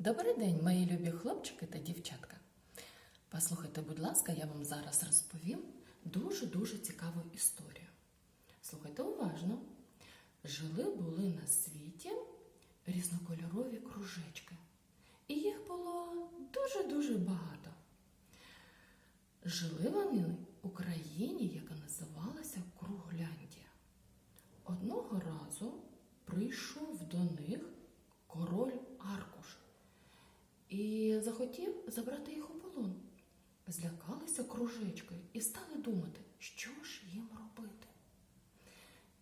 Добрий день, мої любі хлопчики та дівчатка. Послухайте, будь ласка, я вам зараз розповім дуже-дуже цікаву історію. Слухайте уважно. Жили були на світі різнокольорові кружечки. І їх було дуже-дуже багато. Жили вони у країні, яка називалася Кругляндія. Одного разу прийшов до них король Аркуш і захотів забрати їх у полон. Злякалися кружечки і стали думати, що ж їм робити.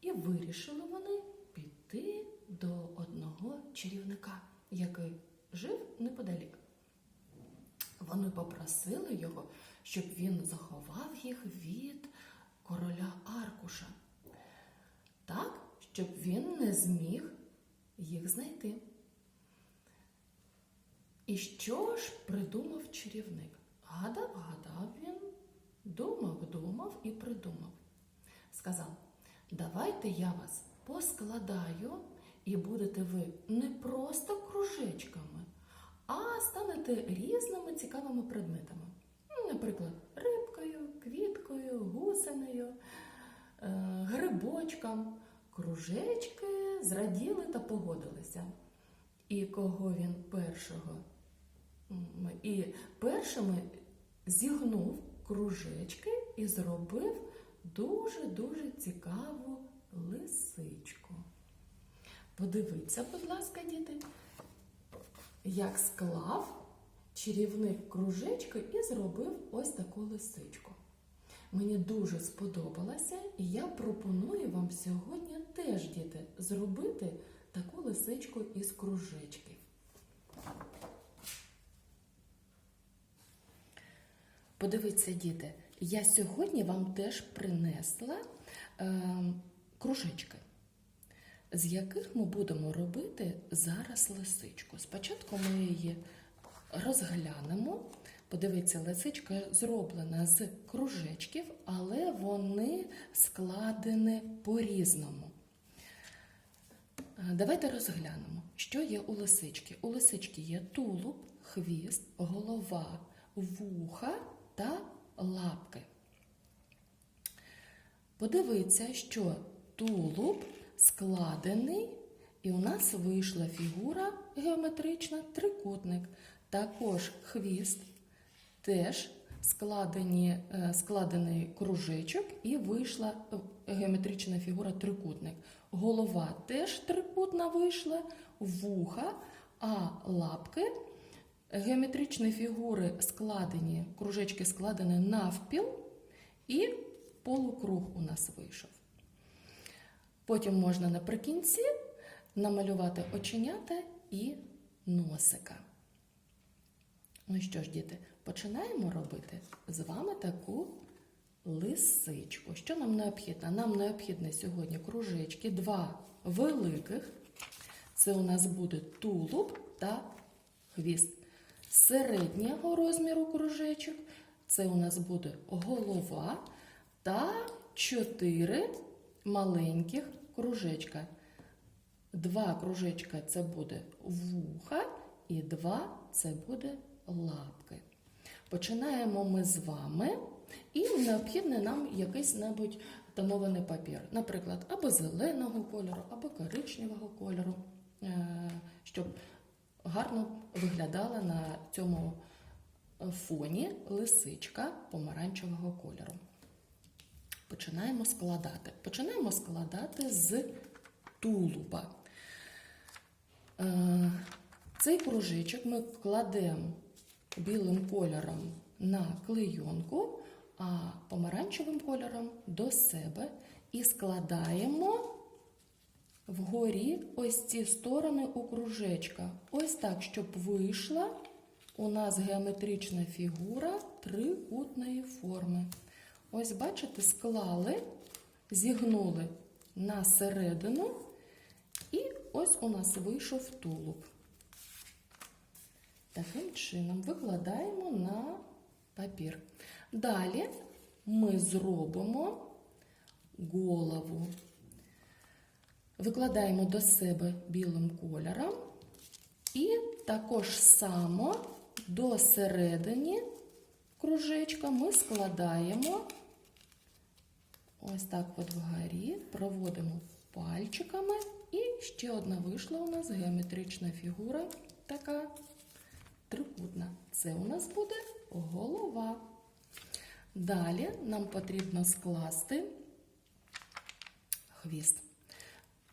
І вирішили вони піти до одного чарівника, який жив неподалік. Вони попросили його, щоб він заховав їх від короля Аркуша, так, щоб він не зміг їх знайти. І що ж придумав чарівник? Гадав, гадав він, думав, думав і придумав. Сказав: давайте я вас поскладаю, і будете ви не просто кружечками, а станете різними цікавими предметами. Наприклад, рибкою, квіткою, гусеною, е, грибочком. Кружечки зраділи та погодилися. І кого він першого? І першими зігнув кружечки і зробив дуже-дуже цікаву лисичку. Подивіться, будь ласка, діти, як склав чарівник кружечки і зробив ось таку лисичку. Мені дуже сподобалося, і я пропоную вам сьогодні теж, діти, зробити таку лисичку із кружечків. Подивіться, діти, я сьогодні вам теж принесла е, кружечки, з яких ми будемо робити зараз лисичку. Спочатку ми її розглянемо. Подивіться, лисичка зроблена з кружечків, але вони складені по-різному. Е, Давайте розглянемо, що є у лисички. У лисички є тулуб, хвіст, голова, вуха та лапки. Подивіться, що тулуб складений, і у нас вийшла фігура геометрична трикутник. Також хвіст теж складені, е, складений кружечок і вийшла е, геометрична фігура трикутник. Голова теж трикутна вийшла, вуха, а лапки геометричні фігури складені, кружечки складені навпіл, і полукруг у нас вийшов. Потім можна наприкінці намалювати оченята і носика. Ну що ж, діти, починаємо робити з вами таку лисичку. Що нам необхідно? Нам необхідно сьогодні кружечки, два великих. Це у нас буде тулуб та хвіст. Середнього розміру кружечок. Це у нас буде голова та чотири маленьких кружечка. Два кружечка це буде вуха, і два це буде лапки. Починаємо ми з вами, і необхідний нам якийсь небудь тонований папір, наприклад, або зеленого кольору, або коричневого кольору, е, щоб гарно виглядала на цьому фоні лисичка помаранчевого кольору. Починаємо складати. Починаємо складати з тулуба. Е, Цей кружечок ми кладемо білим кольором на клейонку, а помаранчевим кольором до себе і складаємо вгорі ось ці сторони у кружечка. Ось так, щоб вийшла у нас геометрична фігура трикутної форми. Ось, бачите, склали, зігнули на середину, і ось у нас вийшов тулуб. Таким чином викладаємо на папір. Далі ми зробимо голову. Викладаємо до себе білим кольором і також само до середини кружечка ми складаємо ось так от вгорі, проводимо пальчиками. І ще одна вийшла у нас геометрична фігура, така трикутна. Це у нас буде голова. Далі нам потрібно скласти хвіст.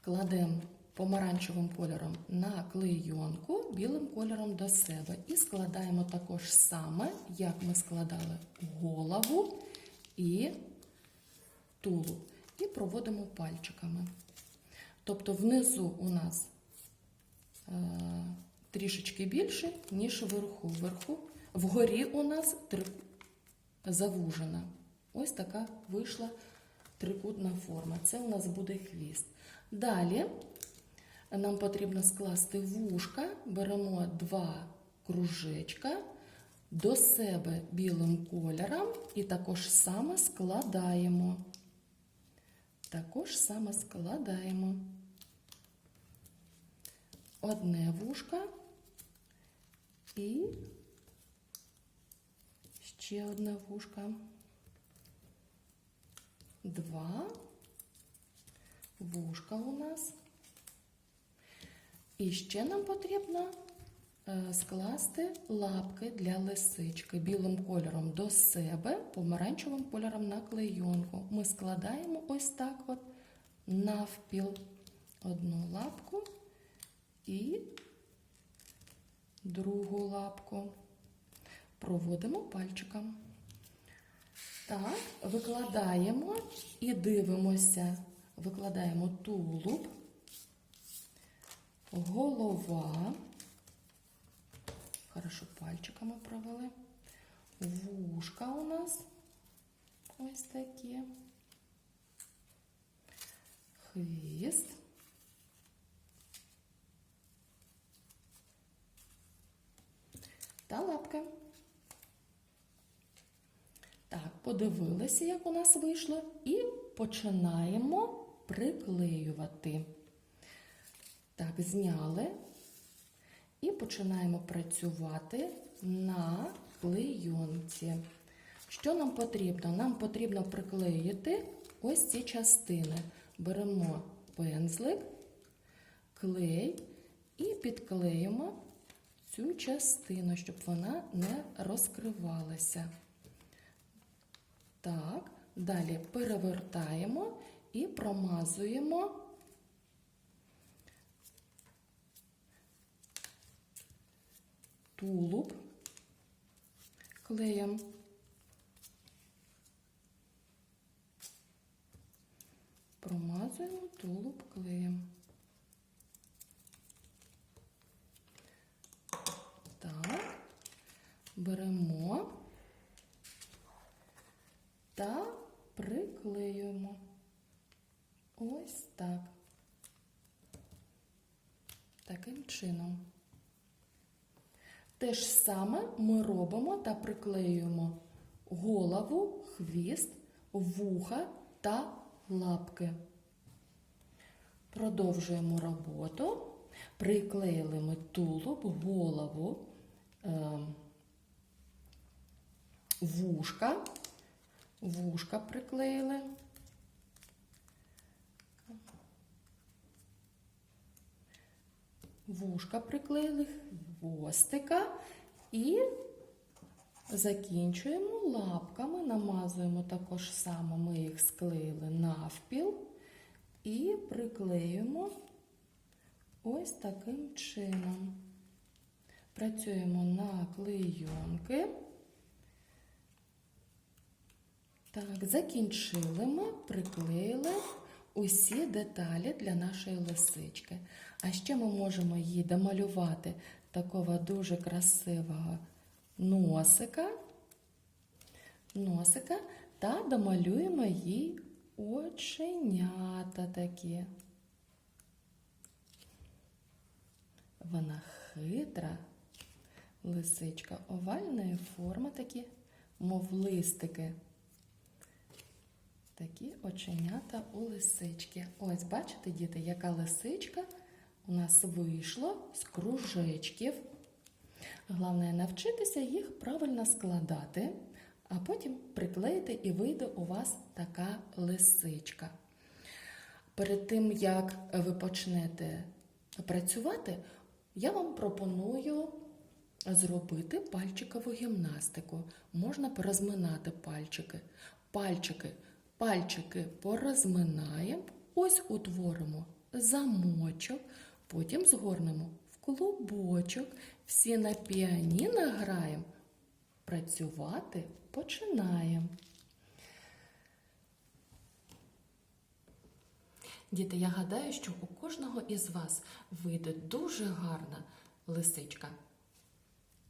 Кладемо помаранчевим кольором на клейонку, білим кольором до себе. І складаємо також саме, як ми складали голову і тулуб. І проводимо пальчиками. Тобто внизу у нас е, трішечки більше, ніж вверху. Вверху. Вгорі у нас три, завужена. Ось така вийшла трикутна форма. Це у нас буде хвіст. Далі нам потрібно скласти вушка, беремо два кружечка до себе білим кольором і також саме складаємо. Також саме складаємо одне вушка і ще одне вушка. Два вушка у нас. І ще нам потрібно е, скласти лапки для лисички білим кольором до себе, помаранчевим кольором на клейонку. Ми складаємо ось так от навпіл одну лапку і другу лапку. Проводимо пальчиком. Так, викладаємо і дивимося. Викладаємо тулуб, голова. Хорошо пальчиками провели. Вушка у нас ось такі. Хвіст. Та лапка. Так, подивилися, як у нас вийшло, і починаємо приклеювати. Так, зняли і починаємо працювати на клейонці. Що нам потрібно? Нам потрібно приклеїти ось ці частини. Беремо пензлик, клей і підклеїмо цю частину, щоб вона не розкривалася. Так, далі перевертаємо і промазуємо тулуб клеєм. Промазуємо тулуб клеєм. Так, беремо та приклеюємо. Ось так. Таким чином. Те ж саме ми робимо та приклеюємо голову, хвіст, вуха та лапки. Продовжуємо роботу. Приклеїли ми тулуб, голову, е, вушка. Вушка приклеїли. Вушка приклеїли, хвостика і закінчуємо лапками, намазуємо також само, ми їх склеїли навпіл і приклеюємо ось таким чином. Працюємо на клейонки. Так, закінчили ми, приклеїли усі деталі для нашої лисички. А ще ми можемо їй домалювати такого дуже красивого носика, носика та домалюємо їй оченята такі. Вона хитра лисичка овальної форми, такі, мов листики. Такі оченята у лисички. Ось, бачите, діти, яка лисичка у нас вийшла з кружечків. Головне навчитися їх правильно складати, а потім приклеїти і вийде у вас така лисичка. Перед тим, як ви почнете працювати, я вам пропоную зробити пальчикову гімнастику. Можна порозминати пальчики. Пальчики, пальчики порозминаємо, ось утворимо замочок, потім згорнемо в клубочок. Всі на піаніно граємо. Працювати починаємо. Діти, я гадаю, що у кожного із вас вийде дуже гарна лисичка.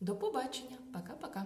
До побачення. Пока-пока.